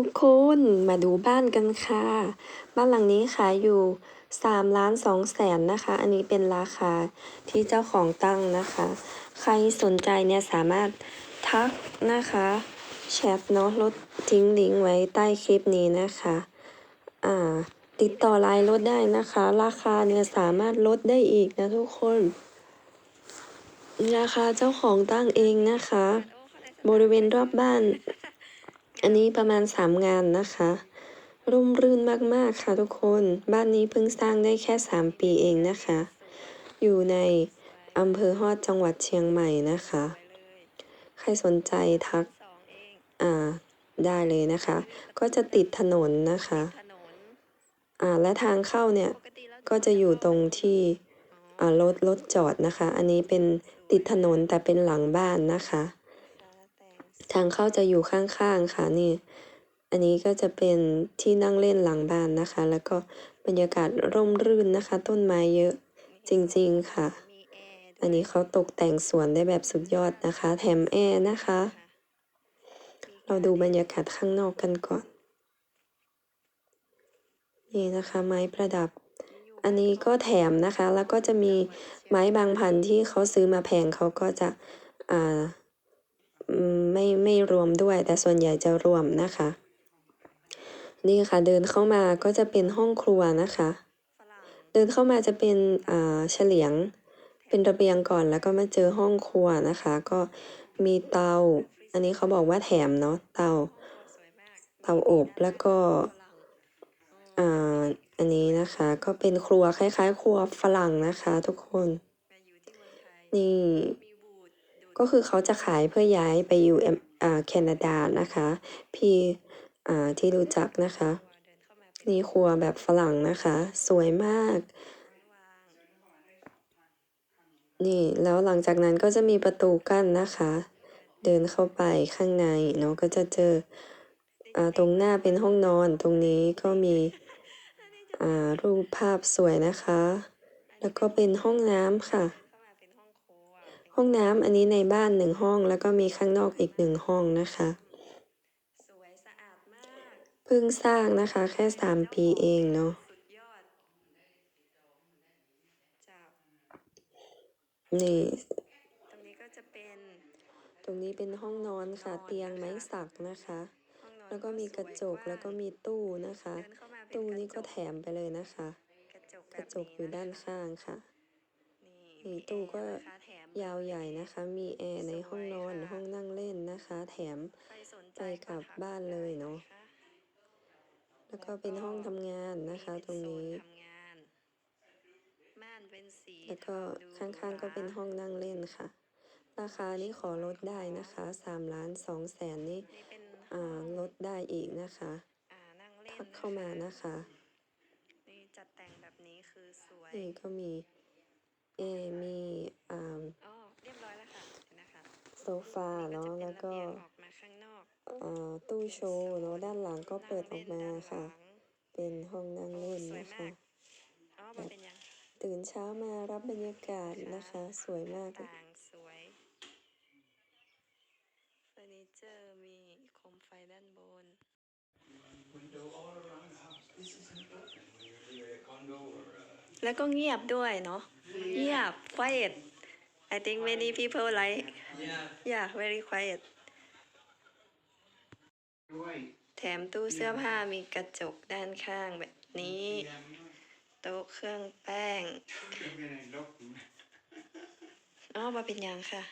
ทุกคนมาดูบ้านกันค่ะ บ้านหลังนี้ขายอยู่3ล้าน2แสนนะคะ อันนี้เป็นราคาที่เจ้าของตั้งนะคะ ใครสนใจเนี่ยสามารถทักนะคะแชทเนาะลดทิ้งลิงก์ไว้ใต้คลิปนี้นะคะอ่าติดต่อไลน์ลดได้นะคะ ราคาเนี่ยสามารถลดได้อีกนะทุกคน ราคาเจ้าของตั้งเองนะคะ บริเวณรอบบ้าน อันนี้ประมาณสามงานนะคะ ร่มรื่นมากๆค่ะทุกคน บ้านนี้เพิ่งสร้างได้แค่สามปีเองนะคะ อยู่ในอำเภอฮอดจังหวัดเชียงใหม่นะคะ ใครสนใจทักอ่าได้เลยนะคะ ก็จะติดถนนนะคะอ่าและทางเข้าเนี่ย ก็จะอยู่ตรงที่อ่ารถรถจอดนะคะ อันนี้เป็นติดถนนแต่เป็นหลังบ้านนะคะ ทางเข้าจะอยู่ข้างๆค่ะนี่ อันนี้ก็จะเป็นที่นั่งเล่นหลังบ้านนะคะ แล้วก็บรรยากาศร่มรื่นนะคะ ต้นไม้เยอะจริงๆค่ะ อันนี้เขาตกแต่งสวนได้แบบสุดยอดนะคะ แถมแอร์นะคะ เราดูบรรยากาศข้างนอกกันก่อน นี่นะคะ ไม้ประดับ อันนี้ก็แถมนะคะ แล้วก็จะมีไม้บางพันธุ์ที่เขาซื้อมาแพงเขาก็จะอ่า ไม่รวมด้วย แต่ส่วนใหญ่จะรวมนะคะ นี่ค่ะเดินเข้ามาก็จะเป็นห้องครัวนะคะ เดินเข้ามาจะเป็นอ่าเฉลียงเป็นระเบียงก่อนแล้วก็มาเจอห้องครัวนะคะ ก็มีเตา อันนี้เขาบอกว่าแถมเนาะเตาเตาอบแล้วก็อ่าอันนี้นะคะก็เป็นครัวคล้ายๆ ครัวฝรั่งนะคะทุกคน นี่ ก็คือเขาจะขายเพื่อย้ายไปอยู่เแคนาดานะคะ พี่อ่าที่รู้จักนะคะ นี่ครัวแบบฝรั่งนะคะ สวยมาก นี่แล้วหลังจากนั้นก็จะมีประตูกั้นนะคะ เดินเข้าไปข้างในเนาะก็จะเจออ่าตรงหน้าเป็นห้องนอนตรงนี้ก็มีอ่ารูปภาพสวยนะคะ แล้วก็เป็นห้องน้ำค่ะ ห้องน้ำอันนี้ในบ้านหนึ่งห้อง แล้วก็มีข้างนอกอีกหนึ่งห้องนะคะสวยสะอาดมากเพิ่งสร้างนะคะแค่สามปีเองเนาะสุดยอดเจ้านี่ตรงนี้ก็จะเป็น ตรงนี้เป็นห้องนอนค่ะ เตียงไม้สักนะคะห้องนอนแล้วก็มีกระจกสวยแล้วก็มีตู้นะคะเดินเข้ามาเป็นตู้นี้ระก็แถมไปเลยนะคะกระจกกระจกอยู่ด้านข้างค่ะ นี่นี่มีตู้ก็แอร์นะคะแถมยาวใหญ่นะคะ มีแอร์ในห้องนอนสวยค่ะห้องนั่งเล่นนะคะ แถมใครสนใจไปกลับบ้านเลยเนอะแล้วก็เป็นห้องทำงานนะคะ ตรงนี้ทำงานม่านเป็นสีแล้วก็ดูข้างๆก็เป็นห้องนั่งเล่นค่ะ ราคานี้ขอลดได้นะคะ3ล้าน2แสนนี่นี่เป็นอ่าลดได้อีกนะคะอ่านั่งเล่นทักเข้ามานะคะนี่จัดแต่งแบบนี้คือสวยนี่ก็มี เอมีอ่าอ๋อเรียบร้อยแล้วค่ะเห็นนะคะโซฟาเนาะนี่แล้วจะก็เป็นระเบียงออกมาข้างนอกอ่าตู้โชว์เนาะด้านหลังก็เปิดออกมานั่งเล่นค่ะด้านหลังเป็นห้องนั่งเล่นโอ้สวยนะมาคะกอ๋อมันเป็นยังตื่นเช้ามารับบรรยากาศนะคะ สวยมากเลยต่างสวยเฟอร์นิเจอร์มีโคมไฟด้านบน window all around the house. This is important when you do a condo or a แล้วก็เงียบด้วยเนาะ เงียบ quiet I think many people like yeah. yeah very quiet ด้วยแถมตู้เสื้อผ้ามีกระจกด้านข้างแบบนี้เตรียมโต๊ะเครื่องแป้งเตรียมกันในรถอ๋อมาเป็นยังค่ะ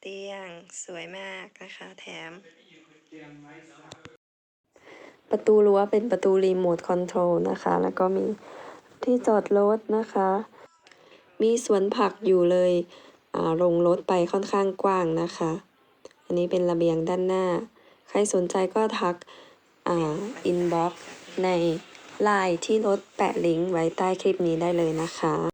เตียงสวยมากนะคะ แถมเตรียมไว้สักประตูรั้วเป็นประตูรีโมทคอนโทรลนะคะ แล้วก็มีที่จอดรถนะคะ มีสวนผักอยู่เลยอ่าลงรถไปค่อนข้างกว้างนะคะ อันนี้เป็นระเบียงด้านหน้า ใครสนใจก็ทักอินบ็อกซ์ในไลน์ที่รถแปะลิงก์ไว้ใต้คลิปนี้ได้เลยนะคะ